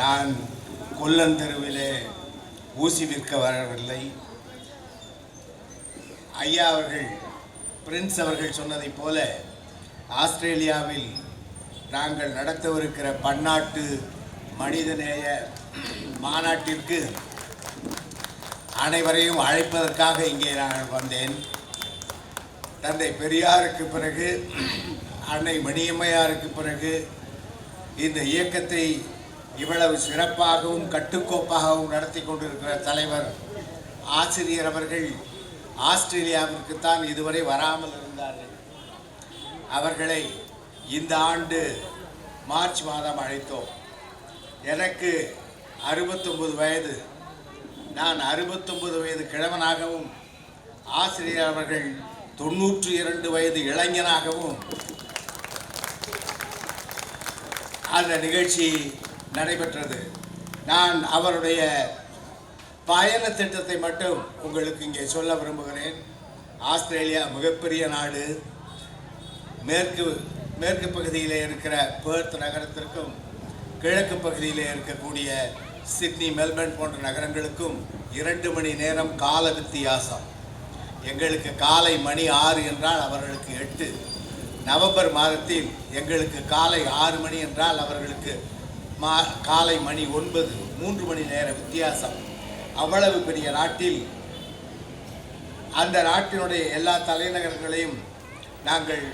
நான் கொல்லன் தெருவிலே ஊசி விற்க வரவில்லை. ஐயா அவர்கள் பிரின்ஸ் அவர்கள் சொன்னதைப் போல ஆஸ்திரேலியாவில் நாங்கள் நடத்தவிருக்கிற பன்னாட்டு மனிதநேய மாநாட்டிற்கு அனைவரையும் அழைப்பதற்காக இங்கே நான் வந்தேன். தந்தை பெரியாருக்கு பிறகு அன்னை மணியம்மையாருக்கு பிறகு இந்த இயக்கத்தை இவ்வளவு சிறப்பாகவும் கட்டுக்கோப்பாகவும் நடத்தி கொண்டிருக்கிற தலைவர் ஆசிரியர் அவர்கள் ஆஸ்திரேலியாவிற்குத்தான் இதுவரை வராமல் இருந்தார்கள். அவர்களை இந்த ஆண்டு மார்ச் மாதம் அழைத்தோம். எனக்கு அறுபத்தொம்பது வயது. நான் அறுபத்தொம்பது வயது கிழவனாகவும் ஆசிரியர் அவர்கள் தொண்ணூற்று இரண்டு வயது இளைஞனாகவும் அந்த நிகழ்ச்சி நடைபெற்றது. நான் அவருடைய பயண திட்டத்தை மட்டும் உங்களுக்கு இங்கே சொல்ல விரும்புகிறேன். ஆஸ்திரேலியா மிகப்பெரிய நாடு. மேற்கு மேற்கு பகுதியில் இருக்கிற பேர்த் நகரத்திற்கும் கிழக்கு பகுதியில் இருக்கக்கூடிய சிட்னி மெல்பர்ன் போன்ற நகரங்களுக்கும் இரண்டு மணி நேரம் கால வித்தியாசம். எங்களுக்கு காலை மணி ஆறு என்றால் அவர்களுக்கு எட்டு. நவம்பர் மாதத்தில் எங்களுக்கு காலை ஆறு மணி என்றால் அவர்களுக்கு மா காலை மணி ஒன்பது மூன்று மணி நேர வித்தியாசம். அவ்வளவு பெரிய நாட்டில் அந்த நாட்டினுடைய எல்லா தலைநகரங்களையும் நாங்கள்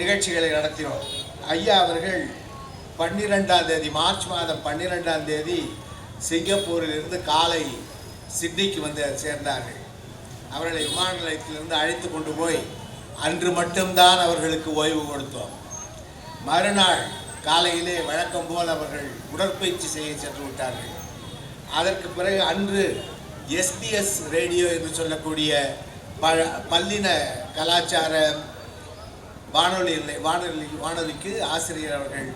நிகழ்ச்சிகளை நடத்தினோம். ஐயா அவர்கள் பன்னிரெண்டாம் தேதி மார்ச் மாதம் பன்னிரெண்டாம் தேதி சிங்கப்பூரிலிருந்து காலை சிட்னிக்கு வந்து சேர்ந்தார்கள். அவர்களை விமான நிலையத்திலிருந்து அழைத்து கொண்டு போய் அன்று மட்டும்தான் அவர்களுக்கு ஓய்வு கொடுத்தோம். மறுநாள் காலையிலே வழக்கம் போல் அவர்கள் உடற்பயிற்சி செய்ய சென்று விட்டார்கள். அதற்கு பிறகு அன்று எஸ்பிஎஸ் ரேடியோ என்று சொல்லக்கூடிய ப பல்லின கலாச்சார வானொலி வானொலி வானொலிக்கு ஆசிரியர் அவர்கள்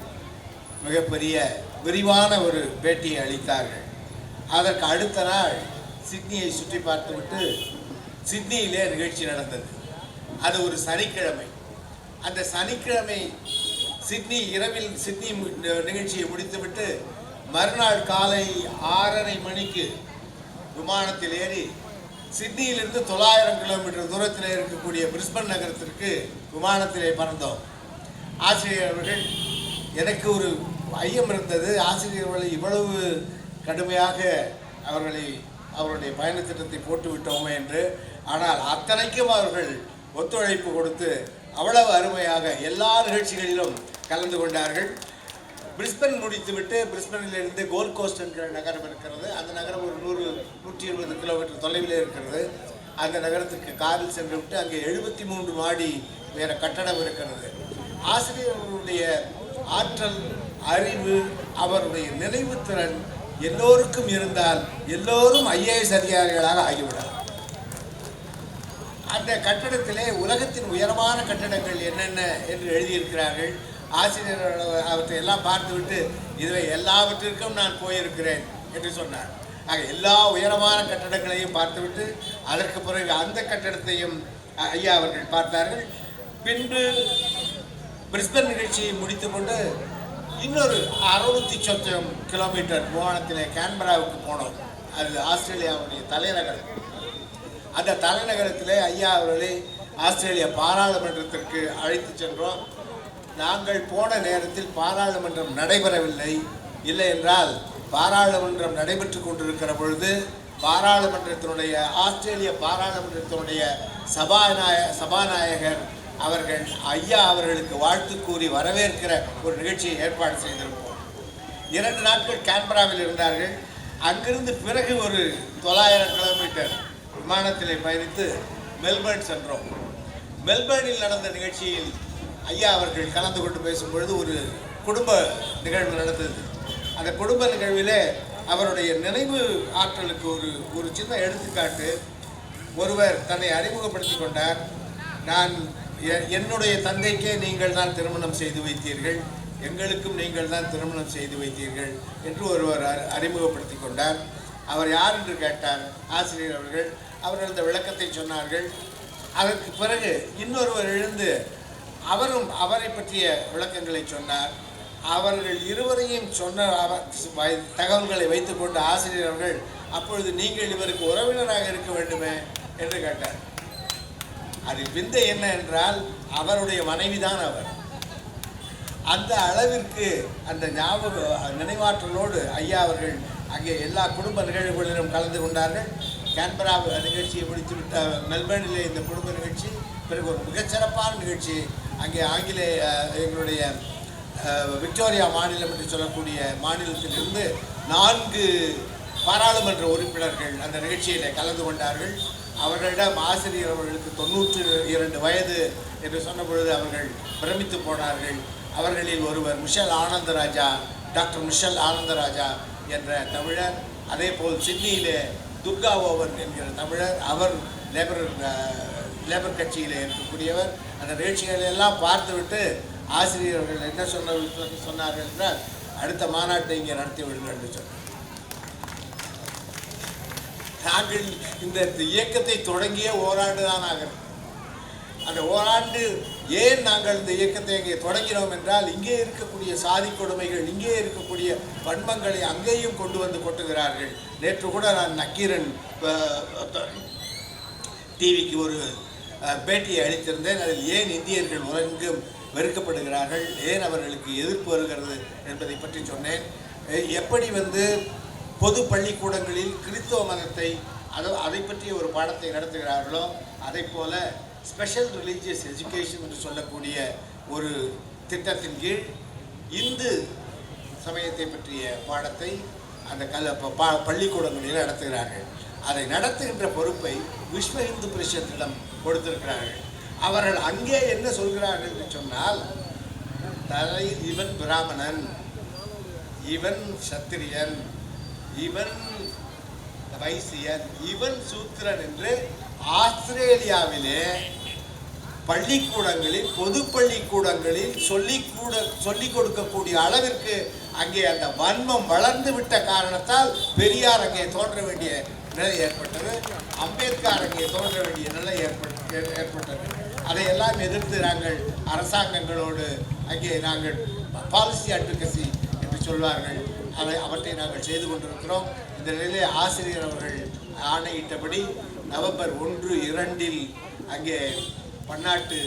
மிகப்பெரிய விரிவான ஒரு பேட்டியை அளித்தார்கள். அதற்கு அடுத்த நாள் சிட்னியை சுற்றி பார்த்துவிட்டு சிட்னியிலே நிகழ்ச்சி நடந்தது. அது ஒரு சனிக்கிழமை. அந்த சனிக்கிழமை சிட்னி இரவில் சிட்னி மு- நிகழ்ச்சியை முடித்துவிட்டு மறுநாள் காலை ஆறரை மணிக்கு விமானத்தில் ஏறி சிட்னியிலிருந்து தொள்ளாயிரம் கிலோமீட்டர் தூரத்தில் இருக்கக்கூடிய பிரிஸ்பன் நகரத்திற்கு விமானத்திலே பறந்தோம். ஆசிரியர் அவர்கள் எனக்கு ஒரு ஐயம் இருந்தது. ஆசிரியர்களை இவ்வளவு கடுமையாக அவர்களை அவருடைய பயண திட்டத்தை போட்டு விட்டோமே என்று. ஆனால் அத்தனைக்கும் அவர்கள் ஒத்துழைப்பு கொடுத்து அவ்வளவு அருமையாக எல்லா நிகழ்ச்சிகளிலும் கலந்து கொண்டார்கள். பிரிஸ்பன் முடித்துவிட்டு பிரிஸ்பனிலிருந்து கோல்ட் கோஸ்ட் என்கிற நகரம் இருக்கிறது. அந்த நகரம் ஒரு நூறு நூற்றி இருபது கிலோமீட்டர் தொலைவில் இருக்கிறது. அந்த நகரத்துக்கு காரில் சென்று விட்டு அங்கே எழுபத்தி மூன்று மாடி வேற கட்டடம் இருக்கிறது. ஆசிரியர்களுடைய ஆற்றல் அறிவு அவருடைய நினைவுத்திறன் எல்லோருக்கும் இருந்தால் எல்லோரும் ஐஏஎஸ் அதிகாரிகளாக ஆகிவிடார் அந்த கட்டடத்திலே உலகத்தின் உயரமான கட்டடங்கள் என்னென்ன என்று எழுதியிருக்கிறார்கள்? ஆசிரியர் அவற்றை எல்லாம் பார்த்துவிட்டு இதில் எல்லாவற்றிற்கும் நான் போயிருக்கிறேன் என்று சொன்னார். ஆக எல்லா உயரமான கட்டடங்களையும் பார்த்துவிட்டு அதற்கு பிறகு அந்த கட்டடத்தையும் ஐயா அவர்கள் பார்த்தார்கள். பின்பு பிரிஸ்பன் நிகழ்ச்சியை முடித்துக்கொண்டு இன்னொரு அறுநூத்தி சொச்சம் கிலோமீட்டர் விமானத்திலே கேன்பராவுக்கு போனோம். அது ஆஸ்திரேலியாவுடைய தலைநகரம். அந்த தலைநகரத்திலே ஐயா அவர்களை ஆஸ்திரேலிய பாராளுமன்றத்திற்கு அழைத்து சென்றோம். நாங்கள் போன நேரத்தில் பாராளுமன்றம் நடைபெறவில்லை. இல்லை என்றால் பாராளுமன்றம் நடைபெற்று கொண்டிருக்கிற பொழுது பாராளுமன்றத்தினுடைய ஆஸ்திரேலிய பாராளுமன்றத்தினுடைய சபாநாய சபாநாயகர் அவர்கள் ஐயா அவர்களுக்கு வாழ்த்து கூறி வரவேற்கிற ஒரு நிகழ்ச்சியை ஏற்பாடு செய்திருப்போம். இரண்டு நாட்கள் கேன்பராவில் இருந்தார்கள். அங்கிருந்து பிறகு ஒரு தொள்ளாயிரம் கிலோமீட்டர் விமானத்திலே பயணித்து மெல்பர்ன் சென்றோம். மெல்பர்னில் நடந்த நிகழ்ச்சியில் ஐயா அவர்கள் கலந்து கொண்டு பேசும்பொழுது ஒரு குடும்ப நிகழ்வு நடந்தது. அந்த குடும்ப நிகழ்விலே அவருடைய நினைவு ஆற்றலுக்கு ஒரு ஒரு சின்ன எடுத்துக்காட்டு. ஒருவர் தன்னை அறிமுகப்படுத்தி கொண்டார். நான் என்னுடைய தந்தைக்கே நீங்கள் தான் திருமணம் செய்து வைத்தீர்கள். எங்களுக்கும் நீங்கள் தான் திருமணம் செய்து வைத்தீர்கள் என்று ஒருவர் அறி- அறிமுகப்படுத்தி கொண்டார். அவர் யார் என்று கேட்டார். ஆசிரியர் அவர்கள் அவர்கள் அந்த விளக்கத்தை சொன்னார்கள். அதற்கு பிறகு இன்னொருவர் எழுந்து அவரும் அவரை பற்றிய விளக்கங்களை சொன்னார். அவர்கள் இருவரையும் சொன்ன தகவல்களை வைத்துக்கொண்ட ஆசிரியர் அவர்கள் அப்பொழுது நீங்கள் இவருக்கு உறவினராக இருக்க வேண்டுமே? என்று கேட்டார். அது விந்தை என்ன என்றால் அவருடைய மனைவிதான் அவர். அந்த அளவிற்கு அந்த ஞாபக நினைவாற்றலோடு ஐயா அவர்கள் அங்கே எல்லா குடும்ப நிகழ்வுகளிலும் கலந்து கொண்டார்கள். கேன்பரா நிகழ்ச்சியை முடித்துவிட்ட மெல்பர்னிலே இந்த குடும்ப நிகழ்ச்சி பிறகு ஒரு மிகச்சிறப்பான நிகழ்ச்சி அங்கே ஆங்கிலேய எங்களுடைய விக்டோரியா மாநிலம் என்று சொல்லக்கூடிய மாநிலத்திலிருந்து நான்கு பாராளுமன்ற உறுப்பினர்கள் அந்த நிகழ்ச்சியில் கலந்து கொண்டார்கள். அவர்களிடம் ஆசிரியர் அவர்களுக்கு தொன்னூற்று இரண்டு வயது என்று சொன்ன பொழுது அவர்கள் பிரமித்து போனார்கள். அவர்களில் ஒருவர் Michel Anandaraja doctor Michel Anandaraja என்ற தமிழர். அதே போல் சிட்னியிலே துர்கா ஓவன் என்கிற தமிழர். அவர் லேபர் லேபர் கட்சியிலே இருக்கக்கூடியவர். அந்த நிகழ்ச்சிகளை எல்லாம் பார்த்துவிட்டு ஆசிரியர்கள் என்ன சொன்ன சொன்னார்கள் என்றால் அடுத்த மாநாட்டை இங்கே நடத்தி விடுங்கள் என்று சொன்னார். நாங்கள் இந்த இயக்கத்தை தொடங்கிய ஓராண்டு தான் ஆகிறது. அந்த ஓராண்டு ஏன் நாங்கள் இந்த இயக்கத்தை இங்கே தொடங்கினோம் என்றால் இங்கே இருக்கக்கூடிய சாதி கொடுமைகள் இங்கே இருக்கக்கூடிய வன்மங்களை அங்கேயும் கொண்டு வந்து கொட்டுகிறார்கள். நேற்று கூட நான் நக்கீரன் டிவிக்கு ஒரு பேட்டியை அளித்திருந்தேன். அதில் ஏன் இந்தியர்கள் உலகெங்கும் வெறுக்கப்படுகிறார்கள்? ஏன் அவர்களுக்கு எதிர்ப்பு வருகிறது என்பதை பற்றி சொன்னேன். எப்படி வந்து பொது பள்ளிக்கூடங்களில் கிறிஸ்தவ மதத்தை அதை அதை பற்றிய ஒரு பாடத்தை நடத்துகிறார்களோ அதை போல ஸ்பெஷல் ரிலீஜியஸ் எஜுகேஷன் என்று சொல்லக்கூடிய ஒரு திட்டத்தின் கீழ் இந்து சமயத்தை பற்றிய பாடத்தை அந்த கல் ப- பள்ளிக்கூடங்களில் நடத்துகிறார்கள். அதை நடத்துகின்ற பொறுப்பை விஸ்வ இந்து பரிஷத்திடம் கொடுத்திருக்கிறார்கள். அவர்கள் அங்கே என்ன சொல்கிறார்கள் என்று சொன்னால் தலை இவன் பிராமணன் இவன் சத்திரியன் இவன் வைசியன் இவன் சூத்திரன் என்று ஆஸ்திரேலியாவிலே பள்ளிக்கூடங்களில் பொது பள்ளிக்கூடங்களில் சொல்லிக் கூட சொல்லிக் கொடுக்கக்கூடிய அளவிற்கு அங்கே அந்த வன்மம் வளர்ந்து விட்ட காரணத்தால் பெரியார் அங்கே தோன்ற வேண்டிய நிலை ஏற்பட்டது. அம்பேத்கர் அங்கே தோன்ற வேண்டிய நிலை ஏற்பட்டு ஏற்பட்டது. அதையெல்லாம் எதிர்த்து நாங்கள் அரசாங்கங்களோடு அங்கே நாங்கள் பாலிசி அட்வகசி என்று சொல்வார்கள். அதை அவற்றை நாங்கள் செய்து கொண்டிருக்கிறோம். இந்த நிலையிலே ஆசிரியர் அவர்கள் ஆணையிட்டபடி நவம்பர் ஒன்று இரண்டில் அங்கே பன்னாட்டு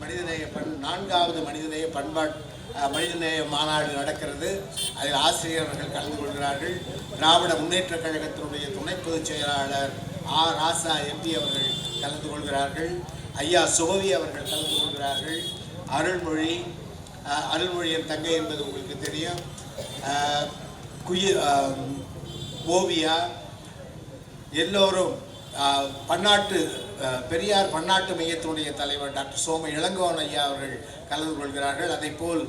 மனிதநேய பண் நான்காவது மனிதநேய பண்பாட்டு மனிதநேய மாநாடு நடக்கிறது. அதில் ஆசிரியர்கள் கலந்து கொள்கிறார்கள். திராவிட முன்னேற்றக் கழகத்தினுடைய துணை பொதுச் செயலாளர் ஆ ராசா எம்பி அவர்கள் கலந்து கொள்கிறார்கள். ஐயா சோவி அவர்கள் கலந்து கொள்கிறார்கள். அருள்மொழி அருள்மொழியின் தங்கை என்பது உங்களுக்கு தெரியும். குயி ஓவியா எல்லோரும் பன்னாட்டு பெரியார் பன்னாட்டு மையத்தினுடைய தலைவர் டாக்டர் சோம இளங்கோவன் ஐயா அவர்கள் கலந்து கொள்கிறார்கள். அதே போல்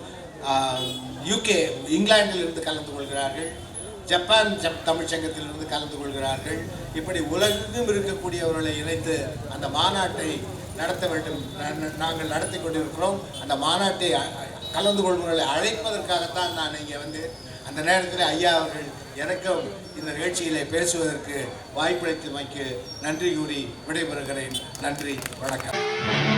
யூகே இங்கிலாந்திலிருந்து கலந்து கொள்கிறார்கள். ஜப்பான் ஜப் தமிழ்ச்சங்கத்திலிருந்து கலந்து கொள்கிறார்கள். இப்படி உலகெங்கும் இருக்கக்கூடியவர்களை இணைத்து அந்த மாநாட்டை நடத்த வேண்டும். நாங்கள் நடத்தி கொண்டிருக்கிறோம். அந்த மாநாட்டை கலந்து கொள்பவர்களை அழைப்பதற்காகத்தான் நான் இங்கே வந்து அந்த நேரத்தில் ஐயா அவர்கள் எனக்கும் இந்த நிகழ்ச்சியிலே பேசுவதற்கு வாய்ப்பளித்தமைக்கு நன்றி கூறி விடைபெறுகிறேன். நன்றி வணக்கம்.